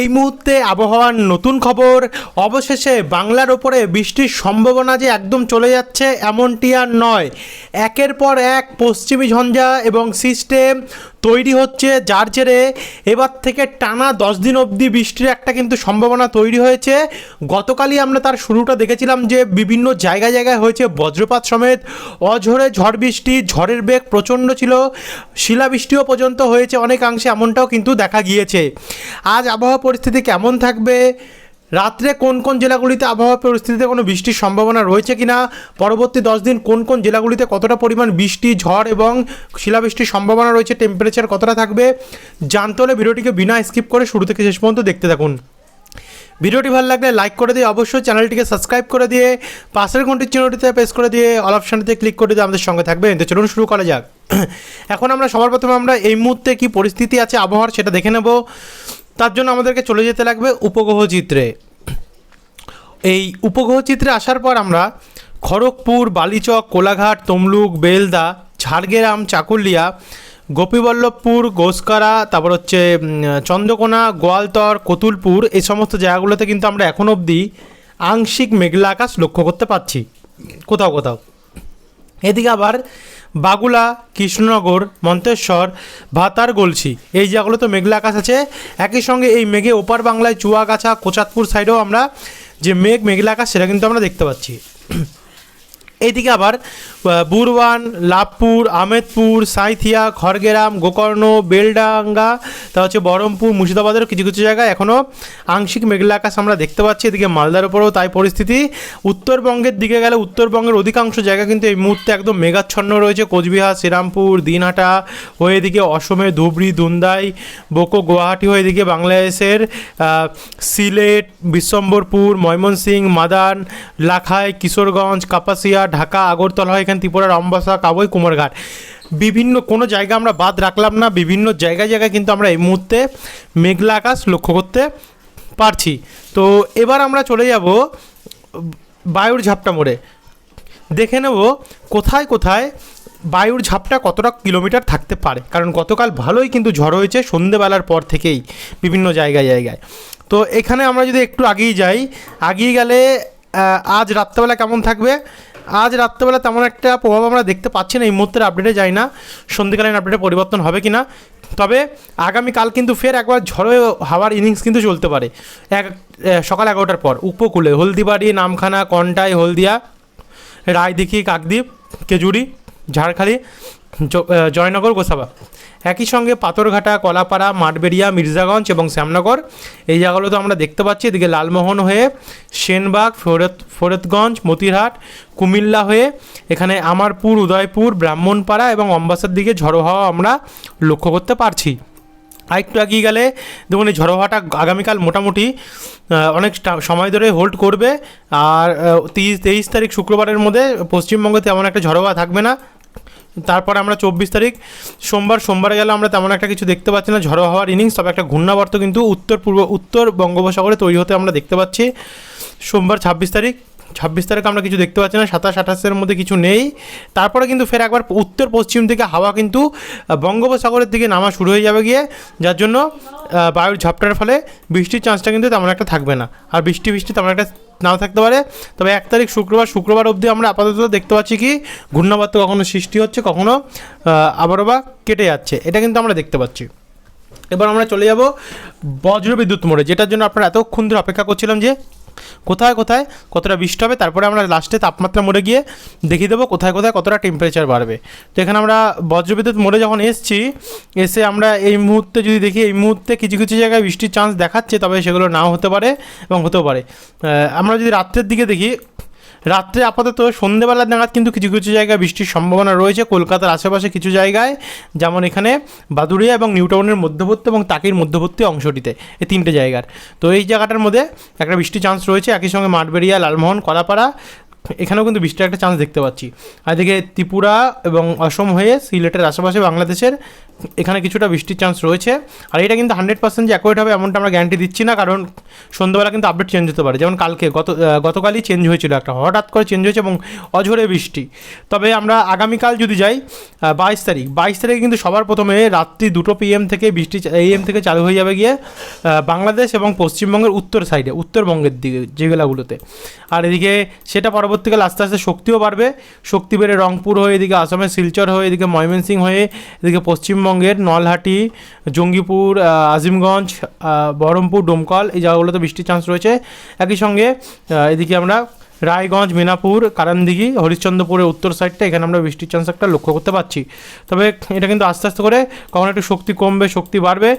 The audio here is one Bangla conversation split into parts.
এই মুহূর্তে আবহাওয়ার নতুন খবর। অবশেষে বাংলার ওপরে বৃষ্টির সম্ভাবনা যে একদম চলে যাচ্ছে এমনটি আর নয়। একের পর এক পশ্চিমী ঝঞ্ঝা এবং সিস্টেম তৈরি হচ্ছে যার জেরে এবার থেকে টানা দশ দিন অবধি বৃষ্টির একটা কিন্তু সম্ভাবনা তৈরি হয়েছে। গতকালই আমরা তার শুরুটা দেখেছিলাম যে বিভিন্ন জায়গায় জায়গায় হয়েছে বজ্রপাত সমেত। অঝরে ঝড় বৃষ্টি, ঝড়ের বেগ প্রচণ্ড ছিল। শিলাবৃষ্টিও পর্যন্ত হয়েছে অনেকাংশে, এমনটাও কিন্তু দেখা গিয়েছে। আজ আবহাওয়া পরিস্থিতি কেমন থাকবে? রাত্রে কোন কোন জেলাগুলিতে আবহাওয়া পরিস্থিতিতে কোনো বৃষ্টির সম্ভাবনা রয়েছে কিনা? পরবর্তী দশ দিন কোন কোন জেলাগুলিতে কতটা পরিমাণ বৃষ্টি, ঝড় এবং শিলাবৃষ্টির সম্ভাবনা রয়েছে? টেম্পারেচার কতটা থাকবে? জানতে হলে ভিডিওটিকে বিনা স্কিপ করে শুরু থেকে শেষ পর্যন্ত দেখতে থাকুন। ভিডিওটি ভালো লাগলে লাইক করে দিয়ে অবশ্যই চ্যানেলটিকে সাবস্ক্রাইব করে দিয়ে পাশের ঘন্টির চিহ্নটিতে প্রেস করে দিয়ে অল অপশানটিতে ক্লিক করে দিয়ে আমাদের সঙ্গে থাকবে তো চলুন শুরু করা যাক। এখন আমরা সবার প্রথমে আমরা এই মুহূর্তে কী পরিস্থিতি আছে, আবহাওয়ার সেটা দেখে নেব। তার জন্য আমাদেরকে চলে যেতে লাগবে উপগ্রহ চিত্রে। এই উপগ্রহ চিত্রে আসার পর আমরা খড়গপুর, বালিচক, কোলাঘাট, তমলুক, বেলদা, ঝাড়গ্রাম, চাকুলিয়া, গোপীবল্লভপুর, গোসকারা, তারপর হচ্ছে চন্দ্রকোনা, গোয়ালতর, কতুলপুর এই সমস্ত জায়গাগুলোতে কিন্তু আমরা এখন অবধি আংশিক মেঘলা আকাশ লক্ষ্য করতে পারছি। কোথাও কোথাও। এদিকে আবার বাগুলা, কৃষ্ণনগর, মন্তেশ্বর, ভাতার গলছি। এই জায়গাগুলোতে মেঘলা আকাশ আছে। একই সঙ্গে এই মেঘে ওপার বাংলায় চুয়াগাছা কোচাতপুর সাইডেও আমরা যে মেঘ, মেঘলা আকাশ, সেটা কিন্তু আমরা দেখতে পাচ্ছি। এইদিকে আবার বুরওয়ান লাভপুর আমেদপুর, সাঁইথিয়া, খড়গেরাম, গোকর্ণ, বেলডাঙ্গা, তা হচ্ছে বহরমপুর, মুর্শিদাবাদের কিছু কিছু জায়গায় এখনও আংশিক মেঘলা আকাশ আমরা দেখতে পাচ্ছি। এদিকে মালদার উপরেও তাই পরিস্থিতি। উত্তরবঙ্গের দিকে গেলে উত্তরবঙ্গের অধিকাংশ জায়গা কিন্তু এই মুহূর্তে একদম মেঘাচ্ছন্ন রয়েছে। কোচবিহার, শ্রীরামপুর, দিনহাটা, হয়ে এদিকে অসমে ধুবড়ি, দুন্দাই, বোকো, গুয়াহাটি, হয়ে এদিকে বাংলাদেশের সিলেট, বিশ্বম্বরপুর, ময়মনসিংহ, মাদান, লাখাই, কিশোরগঞ্জ, কাপাসিয়া, ঢাকা, আগরতলা এখানে ত্রিপুরার অম্বাসা কাবই কুমারঘাট। বিভিন্ন, কোনো জায়গা আমরা বাদ রাখলাম না, বিভিন্ন জায়গায় জায়গায় কিন্তু আমরা এই মুহূর্তে মেঘলা আকাশ লক্ষ্য করতে পারছি। তো এবার আমরা চলে যাব বায়ুর ঝাপটা মোড়ে। দেখে নেব কোথায় কোথায় বায়ুর ঝাপটা কতটা কিলোমিটার থাকতে পারে। কারণ গতকাল ভালোই কিন্তু ঝড় হয়েছে সন্ধেবেলার পর থেকেই বিভিন্ন জায়গায় জায়গায়। তো এখানে আমরা যদি একটু আগিয়ে যাই, আগিয়ে গেলে আজ রাত্রেবেলা কেমন থাকবে? আজ রাত্রেবেলা তেমন একটা প্রভাব আমরা দেখতে পাচ্ছি না, এই মুহূর্তের আপডেটে যাই না। সন্ধ্যেকালীন আপডেটে পরিবর্তন হবে কি না তবে আগামীকাল কিন্তু ফের একবার ঝড়ো হাওয়ার ইনিংস কিন্তু চলতে পারে। এক সকাল এগারোটার পর উপকূলে হলদিবাড়ি, নামখানা, কন্টাই, হলদিয়া, রায়দিঘি, কাকদ্বীপ কেজুরি ঝাড়খালি জয়নগর, গোসাবা। একই সঙ্গে পাথরঘাটা, কলাপাড়া, মাঠবেড়িয়া, মির্জাগঞ্জ এবং শ্যামনগর। এই জায়গাগুলো তো আমরা দেখতে পাচ্ছি, এদিকে লালমোহন হয়ে সেনবাগ, ফোরত, ফোরতগঞ্জ, মতিরহাট, কুমিল্লা হয়ে এখানে আমারপুর, উদয়পুর, ব্রাহ্মণপাড়া এবং অম্বাসার দিকে ঝড়ো হাওয়া আমরা লক্ষ্য করতে পারছি। আরেকটু এগিয়ে গেলে দেখুন, এই ঝড়ো হাওয়াটা আগামীকাল মোটামুটি অনেক সময় ধরে হোল্ড করবে। আর তিরিশ তেইশ তারিখ শুক্রবারের মধ্যে পশ্চিমবঙ্গে তেমন একটা ঝড়ো হাওয়া থাকবে না। তারপরে আমরা চব্বিশ তারিখ, সোমবার, সোমবারে গেলে আমরা তেমন একটা কিছু দেখতে পাচ্ছি না, ঝড়ো হওয়ার ইনিংস তবে একটা ঘূর্ণাবর্ত কিন্তু উত্তর পূর্ব, উত্তর বঙ্গোপসাগরে তৈরি হতে আমরা দেখতে পাচ্ছি। সোমবার ছাব্বিশ তারিখ ছাব্বিশ তারিখ আমরা কিছু দেখতে পাচ্ছি না, সাতাশ, আঠাশের মধ্যে কিছু নেই। তারপরে কিন্তু ফের একবার উত্তর, পশ্চিম থেকে হাওয়া কিন্তু বঙ্গোপসাগরের দিকে নামা শুরু হয়ে যাবে গিয়ে, যার জন্য বায়ুর ঝাপটার ফলে বৃষ্টির চান্সটা কিন্তু তেমন একটা থাকবে না। আর বৃষ্টি বৃষ্টি তেমন একটা নাও থাকতে পারে। তবে এক তারিখ শুক্রবার শুক্রবার অবধি আমরা আপাতত দেখতে পাচ্ছি কি, ঘূর্ণাবর্ত কখনো সৃষ্টি হচ্ছে, কখনো আবারও বা কেটে যাচ্ছে। এটা কিন্তু আমরা দেখতে পাচ্ছি। এবার আমরা চলে যাব বজ্র বিদ্যুৎ মোড়ে, যেটার জন্য আপনারা এতক্ষণ ধরে অপেক্ষা করছিলাম যে কোথায় কোথায়? কতটা বৃষ্টি হবে? তারপরে আমরা লাস্টে তাপমাত্রা মোড়ে গিয়ে দেখিয়ে দেবো কোথায় কোথায় কতটা টেম্পারেচার বাড়বে। তো এখানে আমরা বজ্রবিদ্যুৎ মোড়ে যখন এসছি, এসে আমরা এই মুহূর্তে যদি দেখি, এই মুহূর্তে কিছু কিছু জায়গায় বৃষ্টির চান্স দেখাচ্ছে, তবে সেগুলো নাও হতে পারে এবং হতেও পারে। আমরা যদি রাত্রের দিকে দেখি রাত্রে আপাতত সন্ধেবেলা নাগাদ কিন্তু কিছু কিছু জায়গায় বৃষ্টির সম্ভাবনা রয়েছে। কলকাতার আশেপাশে কিছু জায়গায়, যেমন এখানে বাদুড়িয়া এবং নিউটাউনের মধ্যবর্তী এবং তাকির মধ্যবর্তী অংশটিতে, এই তিনটে জায়গার। তো এই জায়গাটার মধ্যে একটা বৃষ্টির চান্স রয়েছে। একই সঙ্গে মাঠবেড়িয়া, লালমোহন, কলাপাড়া, এখানেও কিন্তু বৃষ্টির একটা চান্স দেখতে পাচ্ছি। আর এদিকে ত্রিপুরা এবং অসম হয়ে সিলেটের আশেপাশে বাংলাদেশের এখানে কিছুটা বৃষ্টির চান্স রয়েছে। আর এটা কিন্তু হান্ড্রেড পার্সেন্ট যে অ্যাকোয়েট হবে এমনটা আমরা গ্যারান্টি দিচ্ছি না, কারণ সন্ধ্যাবেলা কিন্তু আপডেট চেঞ্জ হতে পারে। যেমন কালকে, গত গতকালই চেঞ্জ হয়েছিল একটা, হঠাৎ করে চেঞ্জ হয়েছে এবং অঝরে বৃষ্টি। তবে আমরা আগামীকাল যদি যাই বাইশ তারিখ, বাইশ তারিখে কিন্তু সবার প্রথমে রাত্রি দুটো পিএম থেকে বৃষ্টি এএম থেকে চালু হয়ে যাবে গিয়ে বাংলাদেশ এবং পশ্চিমবঙ্গের উত্তর সাইডে উত্তরবঙ্গের দিকে জেলাগুলোতে। আর এদিকে সেটা পরবর্তীকালে আস্তে আস্তে শক্তিও বাড়বে। শক্তি বেড়ে রংপুর হয়ে, এদিকে আসামের শিলচর হয়ে, এদিকে ময়মনসিং হয়ে, এদিকে পশ্চিমবঙ্গের নলহাটি, জঙ্গিপুর আজিমগঞ্জ বহরমপুর, ডোমকল, এই জায়গাগুলোতে বৃষ্টির চান্স রয়েছে। একই সঙ্গে এদিকে আমরা রায়গঞ্জ, মিনাপুর কারানদিঘি হরিশ্চন্দ্রপুরের উত্তর সাইডটা এখানে আমরা বৃষ্টির চান্স একটা লক্ষ্য করতে পারছি। তবে এটা কিন্তু আস্তে আস্তে করে কখনো একটু শক্তি কমবে, শক্তি বাড়বে।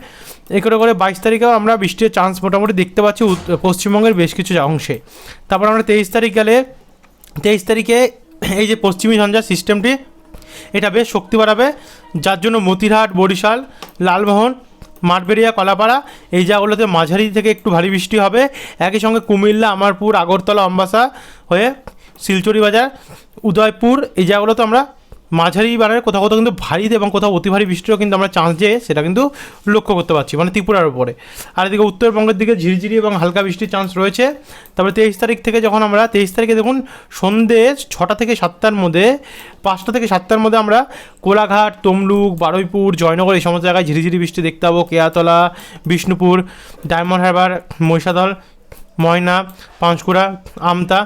এই করে করে বাইশ তারিখেও আমরা বৃষ্টির চান্স মোটামুটি দেখতে পাচ্ছি পশ্চিমবঙ্গের বেশ কিছু অংশে। তারপর আমরা তেইশ তারিখ গেলে, তেইশ তারিখে এই যে পশ্চিমী ঝঞ্ঝা সিস্টেমটি এটা বেশ শক্তি বাড়াবে। যার জন্য মতিরহাট, বরিশাল, লালমোহন, মাঠবেড়িয়া, কলাপাড়া, এই জায়গাগুলোতে মাঝারি থেকে একটু ভারী বৃষ্টি হবে। একই সঙ্গে কুমিল্লা, আমারপুর, আগরতলা, অম্বাসা হয়ে শিলচরি বাজার উদয়পুর এই জায়গাগুলোতে আমরা মাঝারি বারের কোথাও কোথাও কিন্তু ভারীতে এবং কোথাও অতি ভারী বৃষ্টিরও কিন্তু আমরা চান্স যে সেটা কিন্তু লক্ষ্য করতে পারছি মানে ত্রিপুরার উপরে। আর এদিকে উত্তরবঙ্গের দিকে ঝিরিঝিরি এবং হালকা বৃষ্টির চান্স রয়েছে। তারপরে তেইশ তারিখ থেকে যখন আমরা, তেইশ তারিখে দেখুন সন্ধ্যে ছটা থেকে সাতটার মধ্যে, পাঁচটা থেকে সাতটার মধ্যে আমরা কোলাঘাট, তমলুক, বারুইপুর, জয়নগর এই সমস্ত জায়গায় ঝিরিঝিরি বৃষ্টি দেখতে পাবো। কেয়াতলা, বিষ্ণুপুর, ডায়মন্ড হারবার, মহিষাদল, ময়না, পাঁশকুড়া, আমতা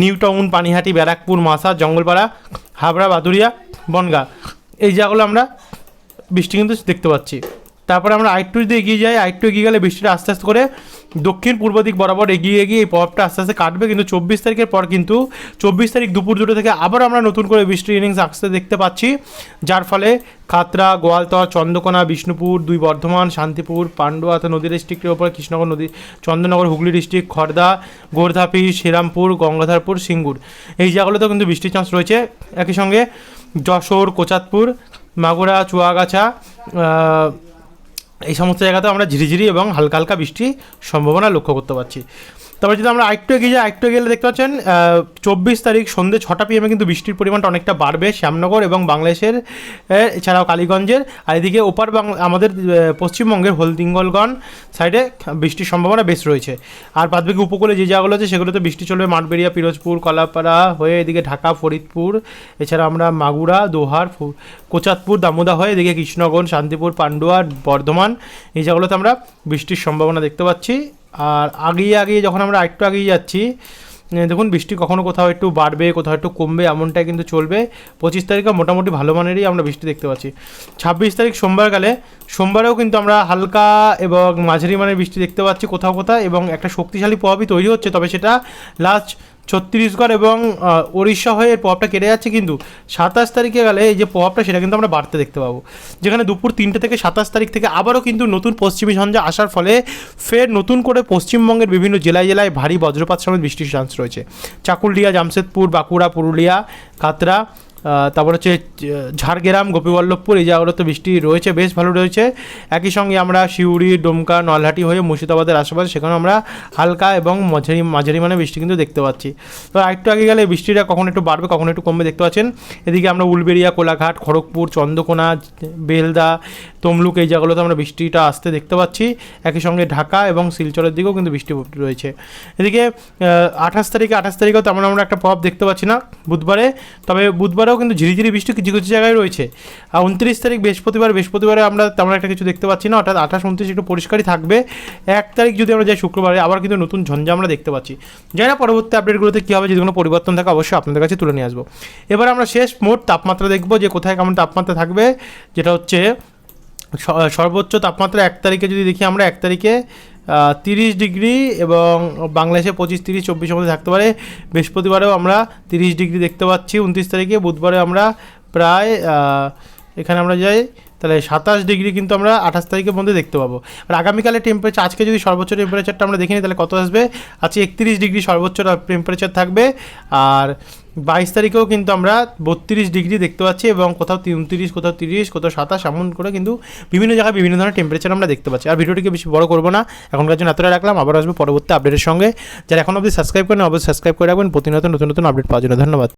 নিউ টাউন পানিহাটি, ব্যারাকপুর, মাসা, জঙ্গলপাড়া, হাবড়া বাদুরিয়া বনগা। এই জায়গাগুলো আমরা বৃষ্টি কিন্তু দেখতে পাচ্ছি। তারপরে আমরা আরেকটু যদি এগিয়ে যাই, আরেকটু এগিয়ে গেলে বৃষ্টিটা আস্তে আস্তে করে দক্ষিণ পূর্ব দিক বরাবর এগিয়ে এগিয়ে এই প্রভাবটা আস্তে আস্তে কাটবে। কিন্তু চব্বিশ তারিখের পর কিন্তু চব্বিশ তারিখ দুপুর দুটো থেকে আবার আমরা নতুন করে বৃষ্টির ইনিংস আসতে দেখতে পাচ্ছি। যার ফলে খাতড়া গোয়ালতর, চন্দ্রকোনা, বিষ্ণুপুর, দুই বর্ধমান, শান্তিপুর পান্ডুয়া নদী ডিস্ট্রিক্টের ওপর কৃষ্ণনগর নদী, চন্দ্রনগর, হুগলি ডিস্ট্রিক্ট খড়দা গোর্ধাপি শ্রীরামপুর, গঙ্গাধারপুর, সিঙ্গুর। এই জায়গাগুলোতেও কিন্তু বৃষ্টির চান্স রয়েছে। একই সঙ্গে যশোর কোচাতপুর মাগুরা, চুয়াগাছা এই সমস্ত জায়গাতে আমরা ঝিরিঝিরি এবং হালকা হালকা বৃষ্টির সম্ভাবনা লক্ষ্য করতে পারছি। তারপরে যদি আমরা আরেকটু এগিয়ে যাই, আরেকটু গেলে দেখতে পাচ্ছেন চব্বিশ তারিখ সন্ধ্যে ছটা পিএমে কিন্তু বৃষ্টির পরিমাণটা অনেকটা বাড়বে শ্যামনগর এবং বাংলাদেশের এছাড়াও কালীগঞ্জের। আর এদিকে ওপার আমাদের পশ্চিমবঙ্গের হলদিঙ্গলগঞ্জ সাইডে বৃষ্টির সম্ভাবনা বেশ রয়েছে। আর বাদবাকি উপকূলে যে জায়গাগুলো আছে, সেগুলোতে বৃষ্টি চলবে। মাঠবেড়িয়া, পিরোজপুর, কলাপাড়া হয়ে এদিকে ঢাকা, ফরিদপুর, এছাড়া আমরা মাগুরা, দোহার কোচাতপুর, দামোদা হয়ে এদিকে কৃষ্ণগঞ্জ, শান্তিপুর, পান্ডুয়া, বর্ধমান, এই জায়গাগুলোতে আমরা বৃষ্টির সম্ভাবনা দেখতে পাচ্ছি। আর আগিয়ে আগিয়ে যখন আমরা একটু আগিয়ে যাচ্ছি দেখুন বৃষ্টি কখনো কোথাও একটু বাড়বে, কোথাও একটু কমবে, এমনটাই কিন্তু চলবে। পঁচিশ তারিখে মোটামুটি ভালো মানেরই আমরা বৃষ্টি দেখতে পাচ্ছি। ছাব্বিশ তারিখ সোমবার গেলে, সোমবারেও কিন্তু আমরা হালকা এবং মাঝারি মানের বৃষ্টি দেখতে পাচ্ছি কোথাও কোথাও এবং একটা শক্তিশালী প্রভাবই তৈরি হচ্ছে, তবে সেটা লাস্ট ছত্তিশগড় এবং উড়িষ্যা হয়ে প্রভাবটা কেটে যাচ্ছে কিন্তু সাতাশ তারিখে গেলে এই যে প্রভাবটা সেটা কিন্তু আমরা বাড়তে দেখতে পাবো। যেখানে দুপুর তিনটে থেকে সাতাশ তারিখ থেকে আবারও কিন্তু নতুন পশ্চিমী ঝঞ্ঝা আসার ফলে ফের নতুন করে পশ্চিমবঙ্গের বিভিন্ন জেলায় জেলায় ভারী বজ্রপাত সমেত বৃষ্টির চান্স রয়েছে। চাকুলিয়া, জামশেদপুর, বাঁকুড়া, পুরুলিয়া কাতরা তারপর হচ্ছে ঝাড়গ্রাম, গোপীবল্লভপুর, এই জায়গাগুলোতে বৃষ্টি রয়েছে, বেশ ভালো রয়েছে। একই সঙ্গে আমরা শিউড়ি, ডোমকা, নলহাটি হয়ে মুর্শিদাবাদের আশেপাশে সেখানে আমরা হালকা এবং মাঝারি মাঝারি মানে বৃষ্টি কিন্তু দেখতে পাচ্ছি। তো আরেকটু আগে গেলে বৃষ্টিটা কখন একটু বাড়বে, কখন একটু কমবে দেখতে পাচ্ছেন? এদিকে আমরা উলবেড়িয়া, কোলাঘাট, খড়গপুর, চন্দ্রকোনা, বেলদা, তমলুক, এই জায়গাগুলোতে আমরা বৃষ্টিটা আসতে দেখতে পাচ্ছি। একই সঙ্গে ঢাকা এবং শিলচরের দিকেও কিন্তু বৃষ্টি রয়েছে। এদিকে আঠাশ তারিখে, আঠাশ তারিখেও তেমন আমরা একটা প্রভাব দেখতে পাচ্ছি না বুধবারে। তবে বুধবারেও কিন্তু ঝিরিঝিরি বৃষ্টি কিছু কিছু জায়গায় রয়েছে। আর উনত্রিশ তারিখ বৃহস্পতিবার, বৃহস্পতিবারে আমরা তেমন একটা কিছু দেখতে পাচ্ছি না। অর্থাৎ আঠাশ, উনত্রিশ একটু পরিষ্কারই থাকবে। এক তারিখ যদি আমরা যাই শুক্রবারে, আবার কিন্তু নতুন ঝঞ্ঝা আমরা দেখতে পাচ্ছি। যাই না পরবর্তী আপডেটগুলোতে কী হবে যদি কোনো পরিবর্তন থাকে, অবশ্যই আপনাদের কাছে তুলে নিয়ে আসব। এবার আমরা শেষ মোট তাপমাত্রা দেখব যে কোথায় কেমন তাপমাত্রা থাকবে। যেটা হচ্ছে সর্বোচ্চ তাপমাত্রা এক তারিখে যদি দেখি আমরা, এক তারিখে তিরিশ ডিগ্রি এবং বাংলাদেশে পঁচিশ, তিরিশ চব্বিশের মধ্যে থাকতে পারে। বৃহস্পতিবারেও আমরা তিরিশ ডিগ্রি দেখতে পাচ্ছি। উনত্রিশ তারিখে বুধবারে আমরা প্রায় এখানে আমরা যাই তাহলে সাতাশ ডিগ্রি কিন্তু আমরা আঠাশ তারিখের মধ্যে দেখতে পাবো। আর আগামীকালে টেম্পারেচার আজকে যদি সর্বোচ্চ টেম্পারেচারটা আমরা দেখিনি তাহলে কত আসবে? আজকে একত্রিশ ডিগ্রি সর্বোচ্চ টেম্পারেচার থাকবে। আর বাইশ তারিখেও কিন্তু আমরা বত্রিশ ডিগ্রি দেখতে পাচ্ছি এবং কোথাও উনত্রিশ কোথাও তিরিশ, কোথাও সাতাশ, এমন করে কিন্তু বিভিন্ন জায়গায় বিভিন্ন ধরনের টেম্পারেচার আমরা দেখতে পাচ্ছি। আর ভিডিওটিকে বেশি বড় করব না। এখনকার জন্য এতটা রাখলাম। আবার আসবে পরবর্তী আপডেটের সঙ্গে। যারা এখন অবধি সাবস্ক্রাইব করেন অবশ্যই সাবস্ক্রাইব করে রাখবেন। প্রতিনিয়ত নতুন নতুন আপডেট পাওয়ার জন্য ধন্যবাদ।